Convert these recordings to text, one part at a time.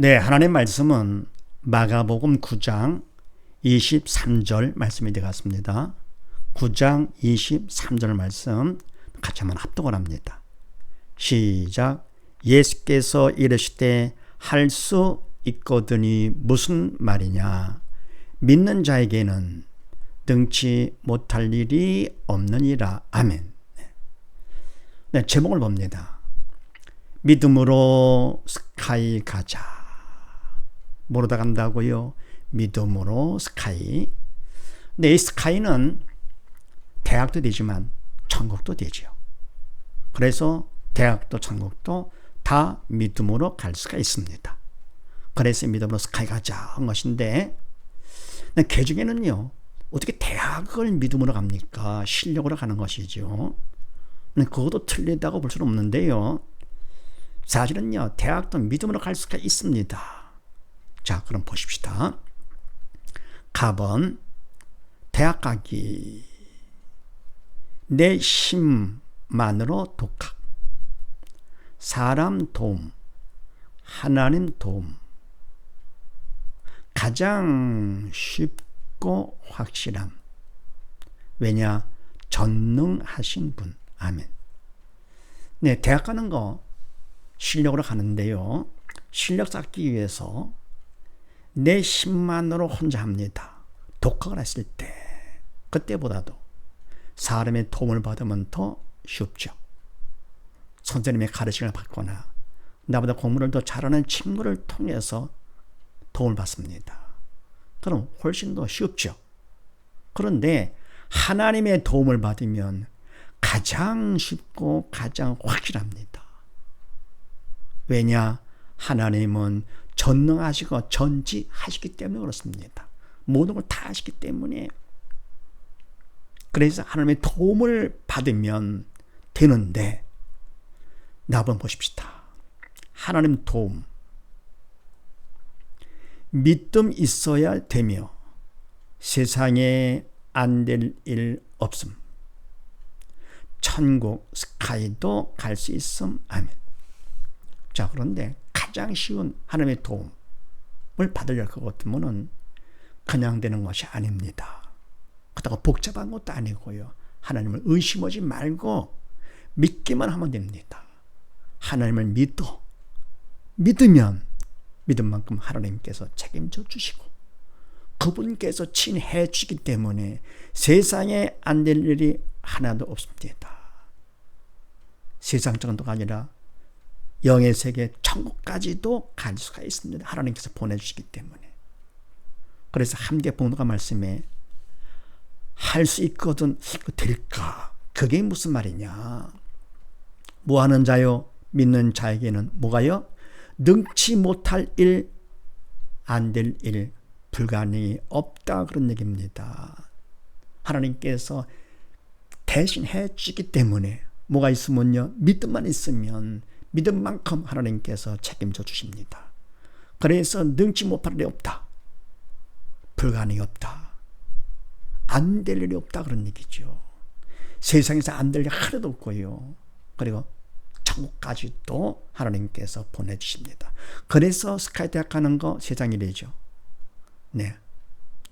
네, 하나님 말씀은 마가복음 9장 23절 말씀이 되겠습니다. 9장 23절 말씀 같이 한번 합독을 합니다. 시작. 예수께서 이르시되 할 수 있거든이 무슨 말이냐? 믿는 자에게는 등치 못할 일이 없느니라. 아멘. 네, 네 제목을 봅니다. 믿음으로 스카이 가자. 뭐로 다 간다고요? 믿음으로 스카이. 근데 이 스카이는 대학도 되지만 천국도 되죠. 그래서 대학도 천국도 다 믿음으로 갈 수가 있습니다. 그래서 믿음으로 스카이 가자 한 것인데 개 중에는요 어떻게 대학을 믿음으로 갑니까? 실력으로 가는 것이죠. 그것도 틀리다고 볼 수는 없는데요. 사실은요 대학도 믿음으로 갈 수가 있습니다. 자 그럼 보십시다. 가번 대학 가기 내 힘만으로 독학. 사람 도움 하나님 도움. 가장 쉽고 확실함. 왜냐? 전능하신 분. 아멘. 네 대학 가는 거 실력으로 가는데요. 실력 쌓기 위해서 내 힘만으로 혼자 합니다. 독학을 했을 때 그때보다도 사람의 도움을 받으면 더 쉽죠. 선생님의 가르침을 받거나 나보다 공부를 더 잘하는 친구를 통해서 도움을 받습니다. 그럼 훨씬 더 쉽죠. 그런데 하나님의 도움을 받으면 가장 쉽고 가장 확실합니다. 왜냐? 하나님은 전능하시고 전지하시기 때문에 그렇습니다. 모든 걸 다 하시기 때문에 그래서 하나님의 도움을 받으면 되는데 나번 보십시다. 하나님 도움 믿음 있어야 되며 세상에 안 될 일 없음. 천국 스카이도 갈 수 있음. 아멘. 자, 그런데 가장 쉬운 하나님의 도움을 받으려 것 같으면은 그냥 되는 것이 아닙니다. 그렇다고 복잡한 것도 아니고요. 하나님을 의심하지 말고 믿기만 하면 됩니다. 하나님을 믿어. 믿으면 믿은 만큼 하나님께서 책임져 주시고 그분께서 친해 주시기 때문에 세상에 안 될 일이 하나도 없습니다. 세상 정도가 아니라 영의 세계 천국까지도 갈 수가 있습니다. 하나님께서 보내주시기 때문에. 그래서 함께 봉도가 말씀에 할 수 있거든 될까? 그게 무슨 말이냐? 뭐 하는 자요? 믿는 자에게는 뭐가요? 능치 못할 일, 안 될 일, 불가능이 없다. 그런 얘기입니다. 하나님께서 대신 해 주기 때문에 뭐가 있으면요? 믿음만 있으면 믿은 만큼 하나님께서 책임져 주십니다. 그래서 능치 못할 일이 없다. 불가능이 없다. 안 될 일이 없다. 그런 얘기죠. 세상에서 안 될 일 하나도 없고요. 그리고 천국까지도 하나님께서 보내주십니다. 그래서 스카이 대학 가는 거 세상 일이죠. 네.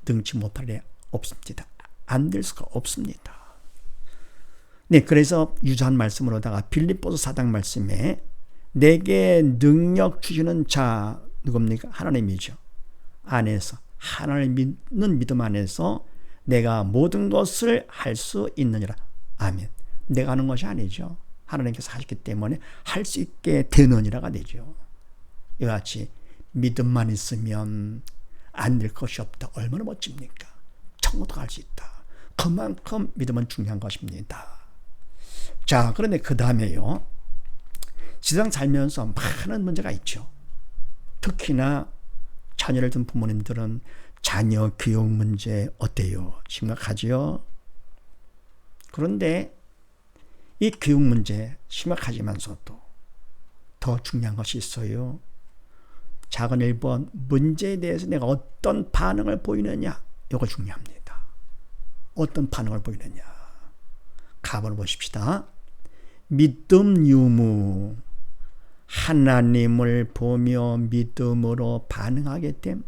능치 못할 일 없습니다. 안 될 수가 없습니다. 네, 그래서 유사한 말씀으로다가 빌립보서 사장 말씀에 내게 능력 주시는 자 누굽니까? 하나님이죠. 안에서 하나님 믿는 믿음 안에서 내가 모든 것을 할 수 있느니라. 아멘. 내가 하는 것이 아니죠. 하나님께서 하셨기 때문에 할 수 있게 되느니라가 되죠. 이와 같이 믿음만 있으면 안 될 것이 없다. 얼마나 멋집니까? 천국도 갈 수 있다. 그만큼 믿음은 중요한 것입니다. 자, 그런데 그 다음에요. 세상 살면서 많은 문제가 있죠. 특히나 자녀를 둔 부모님들은 자녀 교육 문제 어때요? 심각하지요? 그런데 이 교육 문제 심각하지만서도 더 중요한 것이 있어요. 작은 1번 문제에 대해서 내가 어떤 반응을 보이느냐 이거 중요합니다. 어떤 반응을 보이느냐 가을 보십시다. 믿음 유무 하나님을 보며 믿음으로 반응하게 됨.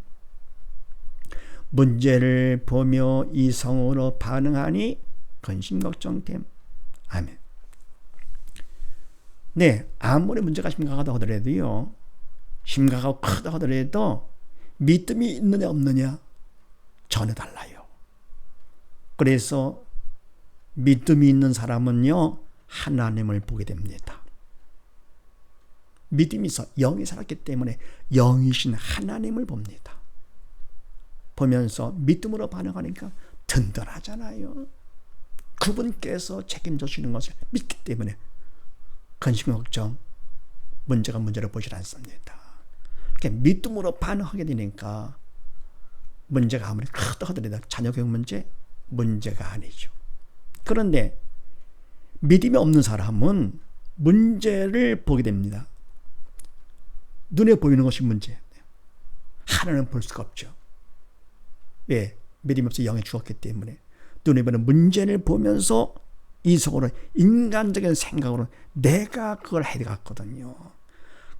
문제를 보며 이성으로 반응하니 근심 걱정됨. 아멘. 네, 아무리 문제가 심각하다 하더라도요, 심각하고 크다 하더라도 믿음이 있느냐 없느냐 전혀 달라요. 그래서 믿음이 있는 사람은요, 하나님을 보게 됩니다. 믿음이 있어 영이 살았기 때문에 영이신 하나님을 봅니다. 보면서 믿음으로 반응하니까 든든하잖아요. 그분께서 책임져 주시는 것을 믿기 때문에 근심 걱정 문제가 문제를 보지 않습니다. 믿음으로 반응하게 되니까 문제가 아무리 크다 하더라도 자녀 교육 문제 문제가 아니죠. 그런데 믿음이 없는 사람은 문제를 보게 됩니다. 눈에 보이는 것이 문제예요. 하나는 볼 수가 없죠. 왜? 믿음이 없어 영에 죽었기 때문에 눈에 보는 문제를 보면서 이성으로 인간적인 생각으로 내가 그걸 해갔거든요.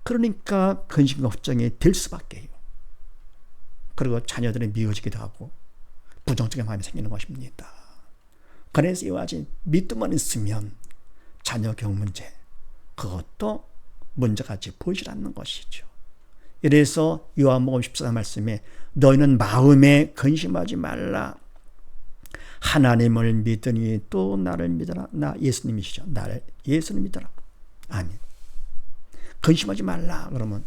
그러니까 근심 걱정이 될 수밖에요. 그리고 자녀들이 미워지기도 하고 부정적인 마음이 생기는 것입니다. 그래서 이와 같이 믿음만 있으면 자녀 경 문제 그것도 문제같이 보이질 않는 것이죠. 이래서 요한복음 14 말씀에 너희는 마음에 근심하지 말라. 하나님을 믿으니 또 나를 믿어라. 나 예수님이시죠. 나를 예수님 믿어라. 아멘. 근심하지 말라. 그러면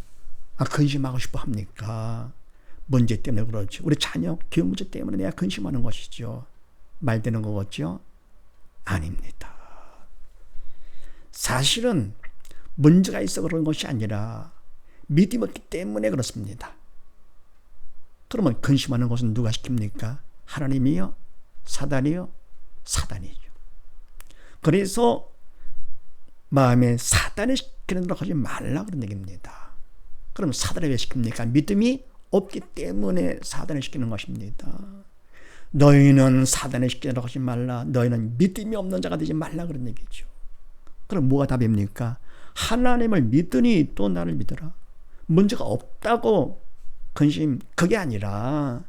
아 근심하고 싶어 합니까? 문제 때문에 그렇죠. 우리 자녀 교육 문제 때문에 내가 근심하는 것이죠. 말되는 거겠죠? 아닙니다. 사실은 문제가 있어 그런 것이 아니라 믿음이 없기 때문에 그렇습니다. 그러면 근심하는 것은 누가 시킵니까? 하나님이요? 사단이요? 사단이죠. 그래서 마음에 사단이 시키는 대로 하지 말라 그런 얘기입니다. 그럼 사단이 왜 시킵니까? 믿음이 없기 때문에 사단이 시키는 것입니다. 너희는 시키는 대로 하지 말라. 너희는 믿음이 없는 자가 되지 말라 그런 얘기죠. 그럼 뭐가 답입니까? 하나님을 믿으니 또 나를 믿어라. 문제가 없다고 근심 그게 아니라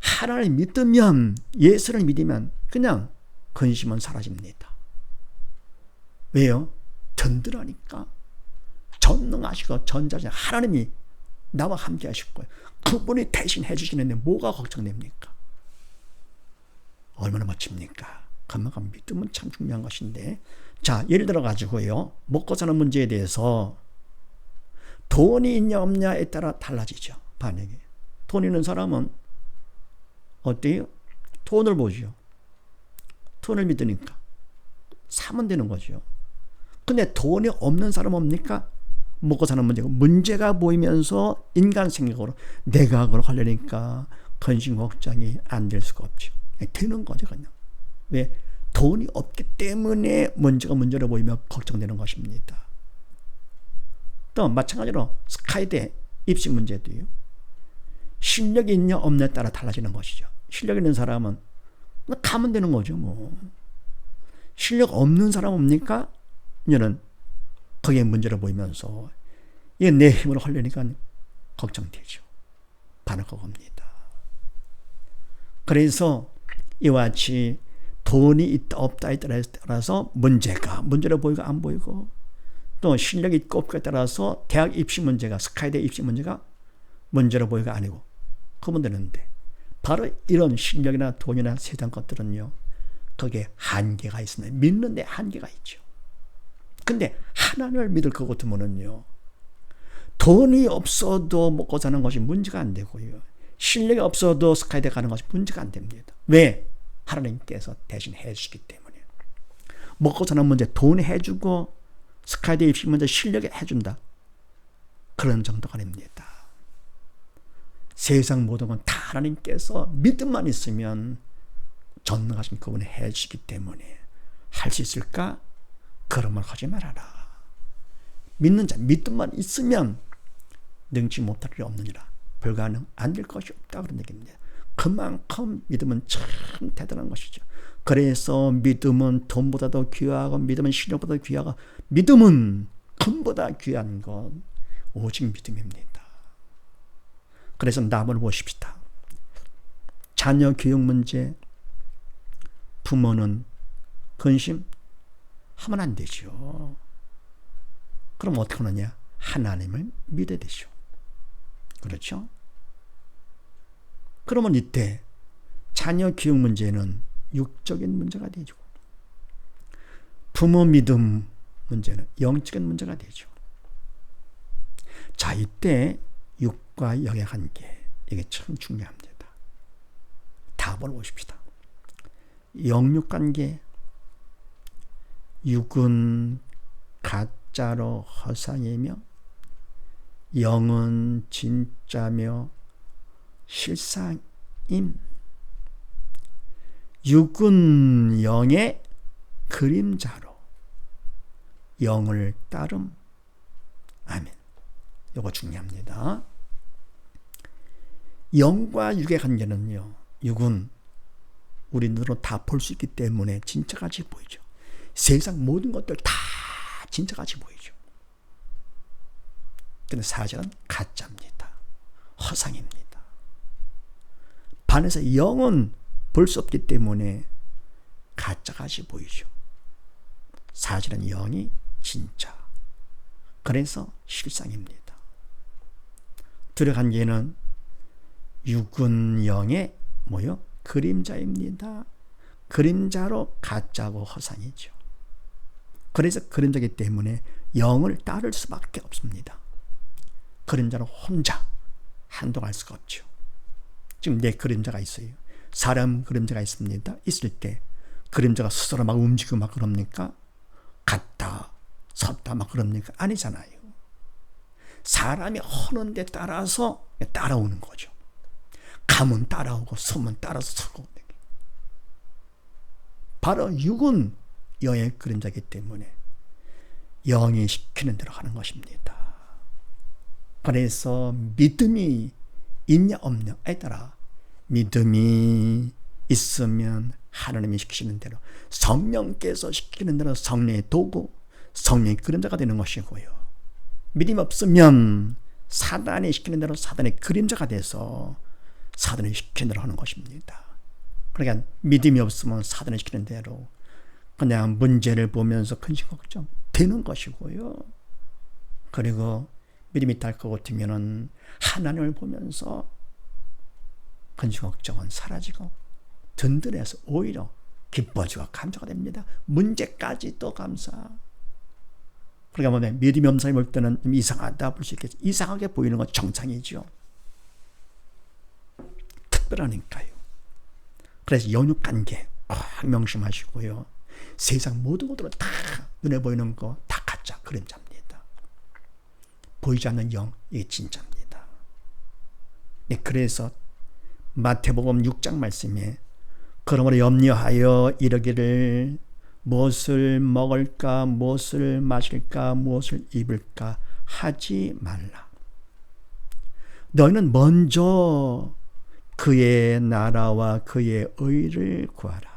하나님 믿으면 예수를 믿으면 그냥 근심은 사라집니다. 왜요? 든든하니까 전능하시고 전자신 하나님이 나와 함께 하실 거예요. 그분이 대신 해주시는데 뭐가 걱정됩니까? 얼마나 멋집니까? 그만큼 믿음은 참 중요한 것인데 자 예를 들어 가지고요 먹고 사는 문제에 대해서 돈이 있냐 없냐에 따라 달라지죠. 반응이. 돈 있는 사람은 어때요? 돈을 보죠. 돈을 믿으니까. 사면 되는 거죠. 근데 돈이 없는 사람 없니까? 먹고 사는 문제가 문제가 보이면서 인간 생각으로 내가 그걸 하려니까 근심 걱정이 안 될 수가 없죠. 되는 거죠, 그냥. 왜? 돈이 없기 때문에 문제가 문제로 보이며 걱정되는 것입니다. 또 마찬가지로 스카이대 입시 문제도요. 실력이 있냐 없냐에 따라 달라지는 것이죠. 실력 있는 사람은 가면 되는 거죠, 뭐. 실력 없는 사람 옵니까? 이는 거기에 문제를 보이면서 이게 내 힘으로 하려니까 걱정되죠. 반응가 겁니다. 그래서 이와 같이 돈이 있다 없다에 따라서 문제가 문제로 보이고 안 보이고 또 실력이 있고 없고에 따라서 대학 입시 문제가 스카이대 입시 문제가 문제로 보이고 아니고 그러면 되는데 바로 이런 실력이나 돈이나 세상 것들은요 거기에 한계가 있습니다. 믿는 데 한계가 있죠. 근데 하나님을 믿을 것 같으면은요 돈이 없어도 먹고 사는 것이 문제가 안 되고요. 실력이 없어도 스카이대 가는 것이 문제가 안 됩니다. 왜? 하나님께서 대신 해주시기 때문에. 먹고 사는 문제 돈 해주고 스카이대 입시 문제 실력이 해준다. 그런 정도가 됩니다. 세상 모든 건 다 하나님께서 믿음만 있으면 전능하신 그분이 해주시기 때문에 할 수 있을까? 그런 말 하지 말아라. 믿는 자, 믿음만 있으면 능치 못할 일이 없느니라. 불가능, 안 될 것이 없다. 그런 얘기입니다. 그만큼 믿음은 참 대단한 것이죠. 그래서 믿음은 돈보다도 귀하고 믿음은 실력보다 귀하고 믿음은 금보다 귀한 것 오직 믿음입니다. 그래서 남을 보십시다. 자녀 교육 문제 부모는 근심 하면 안 되죠. 그럼 어떻게 하느냐? 하나님을 믿어야 되죠. 그렇죠? 그러면 이때 자녀 교육 문제는 육적인 문제가 되죠. 부모 믿음 문제는 영적인 문제가 되죠. 자, 이때 육과 영의 관계 이게 참 중요합니다. 답을 보십시다. 영육 관계 육은 가짜로 허상이며 영은 진짜며 실상임. 육은 영의 그림자로 영을 따름. 아멘. 이거 중요합니다. 영과 육의 관계는요. 육은 우리 눈으로 다 볼 수 있기 때문에 진짜같이 보이죠. 세상 모든 것들 다 진짜같이 보이죠. 근데 사실은 가짜입니다. 허상입니다. 반에서 영은 볼 수 없기 때문에 가짜같이 보이죠. 사실은 영이 진짜. 그래서 실상입니다. 들어간 게는 육은 영의 뭐요? 그림자입니다. 그림자로 가짜고 허상이죠. 그래서 그림자기 때문에 영을 따를 수밖에 없습니다. 그림자는 혼자 한동할 수가 없죠. 지금 내 그림자가 있어요. 사람 그림자가 있습니다. 있을 때 그림자가 스스로 막 움직이고 막 그럽니까? 갔다 섰다 막 그럽니까? 아니잖아요. 사람이 하는 데 따라서 따라오는 거죠. 감은 따라오고 숨은 따라서 서고 바로 육은 영의 그림자이기 때문에 영이 시키는 대로 하는 것입니다. 그래서 믿음이 있냐 없냐에 따라 믿음이 있으면 하나님이 시키시는 대로 성령께서 시키는 대로 성령의 도구, 성령의 그림자가 되는 것이고요. 믿음 없으면 사단이 시키는 대로 사단의 그림자가 돼서 사단이 시키는 대로 하는 것입니다. 그러니까 믿음이 없으면 사단이 시키는 대로 그냥 문제를 보면서 근심 걱정 되는 것이고요. 그리고 있다 것 같으면은 하나님을 보면서 근심 걱정은 사라지고 든든해서 오히려 기뻐지고 감사가 됩니다. 문제까지도 감사. 그러니까 뭐 없는 사람이 볼 때는 이상하다 볼 수 있겠죠. 이상하게 보이는 건 정상이죠. 특별하니까요. 그래서 연육 관계 꼭 명심하시고요. 세상 모든 것들은 다 눈에 보이는 거 다 가짜 그림자입니다. 보이지 않는 영 이게 진짜입니다. 네, 그래서 마태복음 6장 말씀에 그러므로 염려하여 이르기를 무엇을 먹을까 무엇을 마실까 무엇을 입을까 하지 말라. 너희는 먼저 그의 나라와 그의 의를 구하라.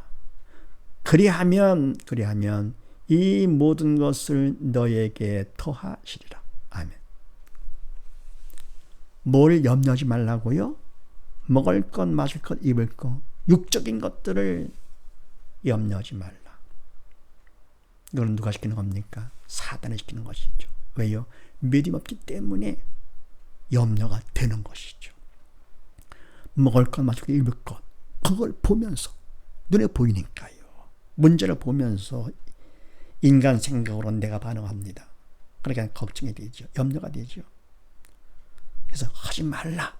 그리하면 그리하면 이 모든 것을 너에게 더하시리라. 뭘 염려하지 말라고요? 먹을 것, 마실 것, 입을 것, 육적인 것들을 염려하지 말라. 이거는 누가 시키는 겁니까? 사단이 시키는 것이죠. 왜요? 믿음 없기 때문에 염려가 되는 것이죠. 먹을 것, 마실 것, 입을 것, 그걸 보면서 눈에 보이니까요. 문제를 보면서 인간 생각으로 내가 반응합니다. 그러니까 걱정이 되죠. 염려가 되죠. 그래서 하지 말라.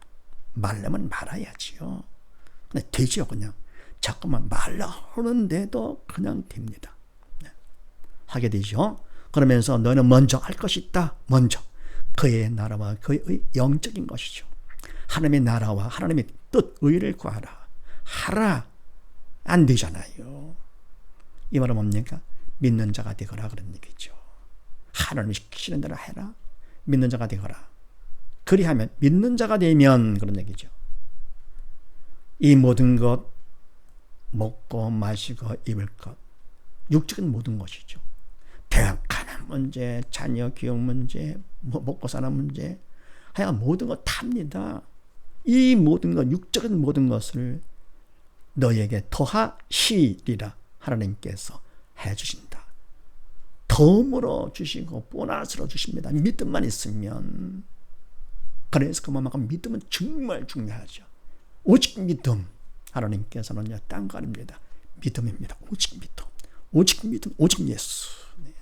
말려면 말아야지요. 근데 되죠, 그냥. 자꾸만 말라 하는데도 그냥 됩니다. 네. 하게 되죠. 그러면서 너는 먼저 할 것이 있다. 먼저. 그의 나라와 그의 영적인 것이죠. 하나님의 나라와 하나님의 뜻, 의를 구하라. 하라. 안 되잖아요. 이 말은 뭡니까? 믿는 자가 되거라 그런 얘기죠. 하나님이 시키는 대로 해라. 믿는 자가 되거라. 그리하면 믿는 자가 되면 그런 얘기죠. 이 모든 것 먹고 마시고 입을 것 육적인 모든 것이죠. 대학 가는 문제, 자녀 교육 문제, 뭐 먹고 사는 문제, 하여간 모든 것 탑니다. 이 모든 것, 육적인 모든 것을 너에게 더하시리라 하나님께서 해주신다. 덤으로 주시고 보너스로 주십니다. 믿음만 있으면 그래서 그만큼 믿음은 정말 중요하죠. 오직 믿음 하나님께서는요 딴거 아닙니다. 믿음입니다. 오직 믿음, 오직 믿음, 오직 예수. 네.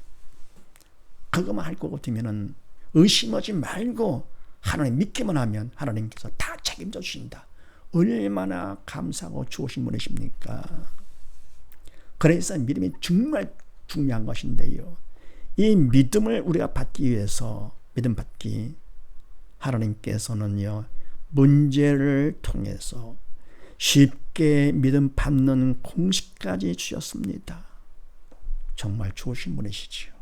그것만 할 것 같으면은 의심하지 말고 하나님 믿기만 하면 하나님께서 다 책임져 주신다. 얼마나 감사하고 좋으신 분이십니까? 그래서 믿음이 정말 중요한 것인데요. 이 믿음을 우리가 받기 위해서 믿음 받기 하나님께서는요 문제를 통해서 쉽게 믿음 받는 공식까지 주셨습니다. 정말 좋으신 분이시지요.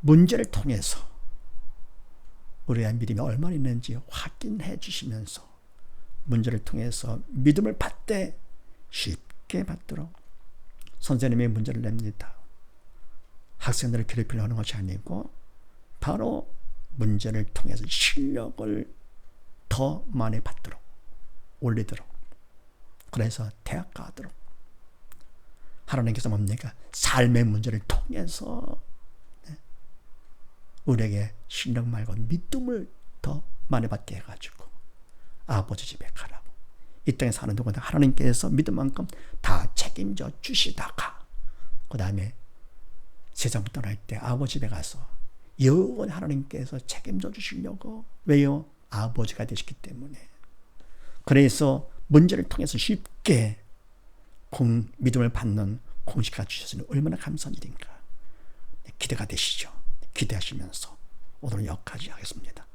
문제를 통해서 우리의 믿음이 얼마나 있는지 확인해 주시면서 문제를 통해서 믿음을 받되 쉽게 받도록 선생님의 문제를 냅니다. 학생들을 괴롭히려 하는 것이 아니고 바로 문제를 통해서 실력을 더 많이 받도록 올리도록 그래서 대학 가도록 하나님께서 뭡니까? 삶의 문제를 통해서 네. 우리에게 실력 말고 믿음을 더 많이 받게 해가지고 아버지 집에 가라고 이 땅에 사는 동안 하나님께서 믿음 만큼 다 책임져 주시다가 그 다음에 세상 떠날 때 아버지 집에 가서 영원히 하나님께서 책임져 주시려고 왜요? 아버지가 되셨기 때문에 그래서 문제를 통해서 쉽게 공, 믿음을 받는 공식가 주셨으니 얼마나 감사한 일인가 기대가 되시죠? 기대하시면서 오늘 여기까지 하겠습니다.